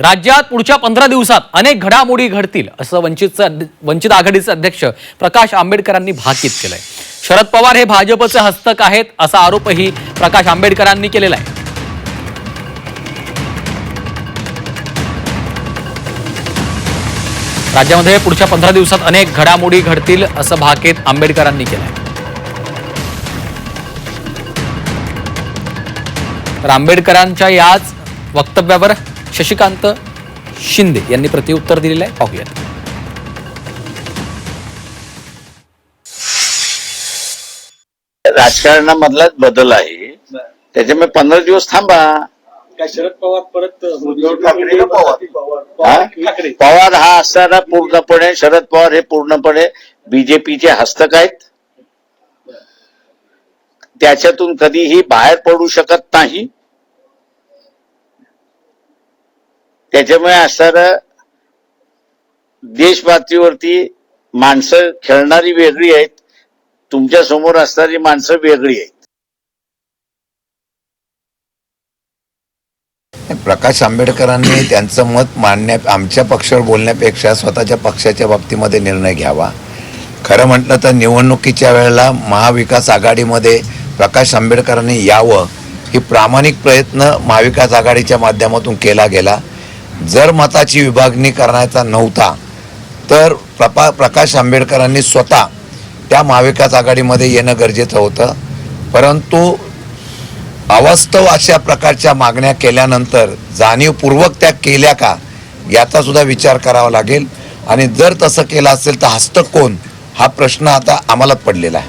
राज्यात पुढच्या पंधरा दिवसात अनेक घडामोडी घडतील असं वंचितचं वंचित आघाडीचे अध्यक्ष प्रकाश आंबेडकरांनी भाकीत केलंय. शरद पवार हे भाजपचे हस्तक आहेत असा आरोपही प्रकाश आंबेडकरांनी केलेला आहे. राज्यामध्ये पुढच्या पंधरा दिवसात अनेक घडामोडी घडतील असं भाकीत आंबेडकरांनी केलंय. तर आंबेडकरांच्या याच वक्तव्यावर शशिकांत शिंदे यांनी प्रत्युत्तर दिलेलं आहे. पाहूयात. राजकारणामधलाच बदल आहे. त्याच्यामुळे पंधरा दिवस थांबा. काय शरद पवार परत उद्धव ठाकरे पवार? हा? पवार हा असताना पूर्णपणे शरद पवार हे पूर्णपणे बीजेपीचे हस्तक आहेत. त्याच्यातून कधीही बाहेर पडू शकत नाही. त्याच्यामुळे असणार देशपातळीवरती माणसं खेळणारी वेगळी आहेत तुमच्यासमोर असणारी माणसं वेगळी आहेत. प्रकाश आंबेडकरांनी त्यांचं मत मांडण्या आमच्या पक्षावर बोलण्यापेक्षा स्वतःच्या पक्षाच्या बाबतीमध्ये निर्णय घ्यावा. खरं म्हटलं तर निवडणुकीच्या वेळेला महाविकास आघाडीमध्ये प्रकाश आंबेडकरांनी यावं ही प्रामाणिक प्रयत्न महाविकास आघाडीच्या माध्यमातून केला गेला. जर मताची विभागणी करण्याचा नव्हता तर प्रपा प्रकाश आंबेडकरांनी स्वतः त्या महाविकास आघाडीमध्ये येणं गरजेचं होतं. परंतु अवास्तव अशा प्रकारच्या मागण्या केल्यानंतर जाणीवपूर्वक त्या केल्या का याचासुद्धा विचार करावा लागेल. आणि जर तसं केलं असेल तर हस्तक कोण? हा प्रश्न आता आम्हाला पडलेला आहे.